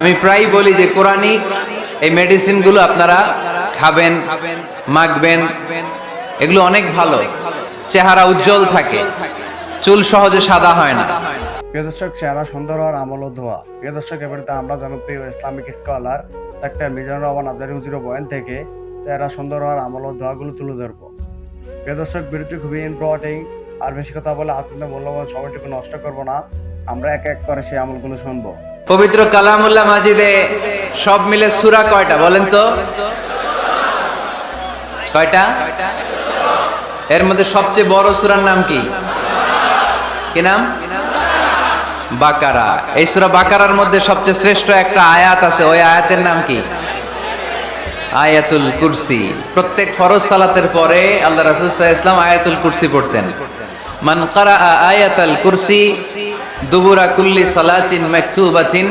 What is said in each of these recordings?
আমি প্রায় বলি যে কোরআনিক এই মেডিসিনগুলো আপনারা খাবেন, মাখবেন। এগুলো অনেক ভালো। চেহারা উজ্জ্বল থাকে। চুল সহজে সাদা হয় না। প্রিয় দর্শক, চেহারা সুন্দর হওয়ার আমল ধোয়া প্রিয় দর্শক, এবারে আমরা জনপ্রিয় Islamic scholar doctor Mizanur Rahman Azhari হুজুর বয়ান থেকে চেহারা সুন্দর হওয়ার আমল ধোয়াগুলো তুলে ধরবো। প্রিয় দর্শক বিরতি খুবই ইম্পর্টিং আর বেশি কথা বলে আপনাদের মূল্যবান সময়টুকু নষ্ট করব না। আমরা এক এক করে সেই আমলগুলো শুনব। পবিত্র কালামুল্লাহ মাজিদে সব মিলে সুরা কয়টা বলেন তো? কয়টা? এর মধ্যে সবচেয়ে বড় সুরার নাম কি? কি নাম? বাকারা। এই সুরা বাকারার মধ্যে সবচেয়ে শ্রেষ্ঠ একটা আয়াত আছে, ওই আয়াতের নাম কি? আয়াতুল কুরসি। প্রত্যেক ফরজ সালাতের পরে আল্লাহ রাসূল ইসলাম আয়াতুল কুরসি পড়তেন। মান কারা আয়াতাল কুরসি দুবুরা কুল্লি সালাতিন মাকতুবাতিন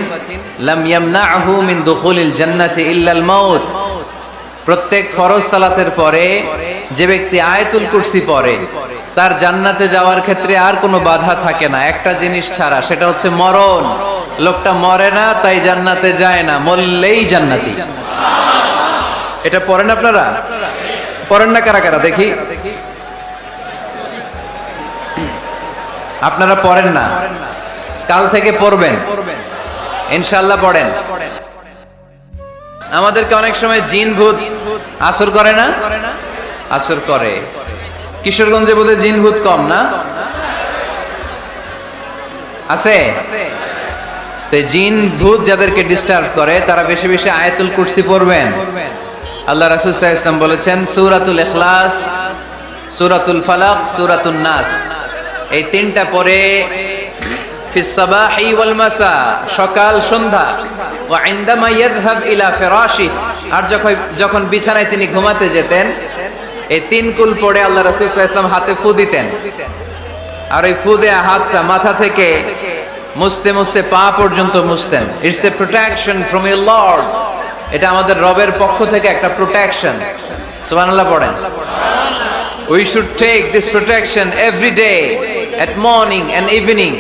লাম ইয়ামনাহু মিন দুখুলিল জান্নাতি ইল্লাল মাউত। প্রত্যেক ফরজ সালাতের পরে যে ব্যক্তি আয়াতুল কুরসি পড়ে, তার জান্নাতে যাওয়ার ক্ষেত্রে আর কোনো বাধা থাকে না। একটা জিনিস ছাড়া, সেটা হচ্ছে মরণ। লোকটা মরে না, তাই জান্নাতে যায় না, মরলেই জান্নাতি। এটা পড়েন আপনারা? পড়েন না কারা কারা, দেখি। আপনারা পড়েন না। কাল থেকে পড়বেন। ইনশাল্লাহ পড়েন। আমাদেরকে অনেক সময় জিন ভূত আসর করে না? আসর করে। কিশোরগঞ্জে বোধহয় জিন ভূত কম না? আছে? তো জিন ভূত যাদেরকে ডিস্টার্ব করে, তারা বেশি বেশি আয়াতুল কুরসি পড়বেন। আল্লাহ রাসূল আলাইহি ইসলাম বলেছেন, সুরাতুল ইখলাস, সূরাতুল ফালাক, সূরাতুন নাস। এই তিনটা পরে সকাল, সন্ধ্যা। আর যখন যখন বিছানায় তিনি ঘুমাতে যেতেন, এই তিন কুল পড়ে আল্লাহ রাসূল ইসলাম হাতে ফু দিতেন। আর ওই ফু দেয়া হাতটা মাথা থেকে মুছতে মুছতে পা পর্যন্ত মুছতেন। It's a protection from your lord এটা আমাদের রবের পক্ষ থেকে একটা প্রোটেকশন সুবহানাল্লাহ পড়েন। We should take this protection every day at morning and evening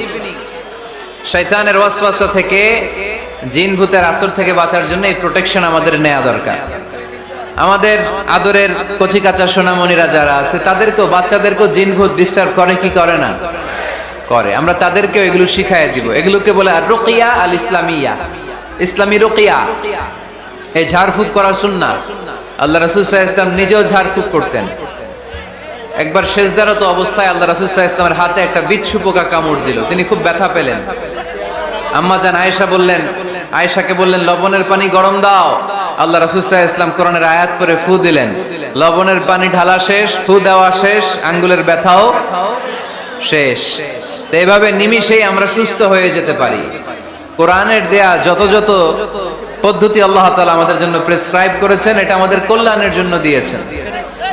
শয়তানের ওয়াসওয়াসা থেকে, জিন ভূতের আসর থেকে বাঁচার জন্য এই প্রোটেকশন আমাদের নেওয়া দরকার। আমাদের আদরের কচি কাঁচা সোনামণিরা যারা আছে, তাদেরকেও, বাচ্চাদেরকেও জিন ভূত ডিস্টার্ব করে, কি করে না? করে। আমরা তাদেরকেও এগুলো শিখাই দিব। এগুলোকে বলে রোকিয়া আল ইসলামিয়া ইসলামী রোকিয়া। এই ঝাড়ফুঁক করা সুন্না আল্লাহ রাসুল ইসলাম নিজেও ঝাড়ফুঁক করতেন। একবার শেষদারত অবস্থায় আল্লাহ রাসুল সাহা ইসলামের হাতে একটা বিচ্ছু পোকা কামড় দিল। তিনি খুব ব্যথা পেলেন। আম্মা জান আয়েশা বললেন, আয়েশাকে বললেন, লবণের পানি গরম দাও। আল্লাহ রাসুল সাহা ইসলাম কোরআনের আয়াত করে ফু দিলেন। লবণের পানি ঢালা শেষ, ফু দেওয়া শেষ, আঙ্গুলের ব্যথাও শেষ। তো এভাবে নিমিষেই আমরা সুস্থ হয়ে যেতে পারি। কোরআনের দেয়া যত যত পদ্ধতি আল্লাহ তালা আমাদের জন্য প্রেসক্রাইব করেছেন, এটা আমাদের কল্যাণের জন্য দিয়েছেন।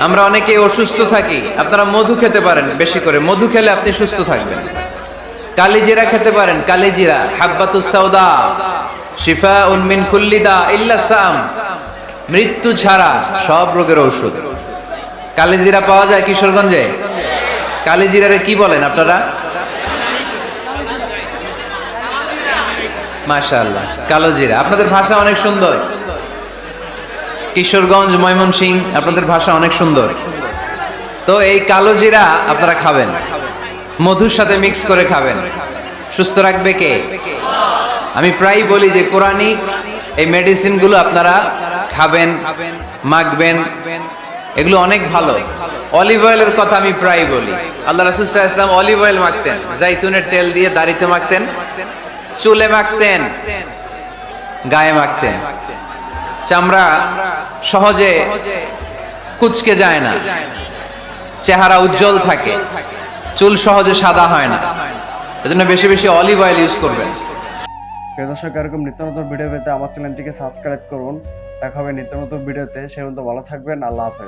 আমরা অনেকে অসুস্থ থাকি, আপনারা মধু খেতে পারেন, বেশি করে। মধু খেলে আপনি সুস্থ থাকবেন। কালিজিরা খেতে পারেন, কালিজিরা, হাব্বাতুস সাউদা শিফা উনমিন কুল্লিদা ইল্লা সাম। মৃত্যু ছাড়া সব রোগের ঔষধ। কালিজিরা পাওয়া যায় কিশোরগঞ্জে? কালিজিরারে কি বলেন আপনারা? মাশাআল্লাহ কালো জিরা আপনাদের ভাষা অনেক সুন্দর। কিশোরগঞ্জ ময়মনসিং আপনাদের ভাষা অনেক সুন্দর। তো এই কালো জিরা আপনারা খাবেন। মধুর সাথে মিক্স করে খাবেন। সুস্থ রাখবে কে? আমি প্রায় বলি যে কোরআনিক এই মেডিসিনগুলো আপনারা খাবেন, মাখবেন। এগুলো অনেক ভালো। অলিভ অয়েলের কথা আমি প্রায় বলি। আল্লাহ ইসলাম অলিভ অয়েল মাখতেন। জাইতুনের তেল দিয়ে দাড়িতে মাখতেন। চুলে মাখতেন। গায়ে মাখতেন। চামড়া সহজে কুচকে যায় না। চেহারা উজ্জ্বল থাকে। চুল সহজে সাদা হয় না। এজন্য বেশি বেশি অলিভ অয়েল ইউজ করবেন। দর্শক, এরকম নিত্য নতুন ভিডিও পেতে আমার চ্যানেলটিকে সাবস্ক্রাইব করুন। দেখা হবে নিত্য নতুন ভিডিওতে সে মতো ভালো থাকবেন। আল্লাহ হাফেজ।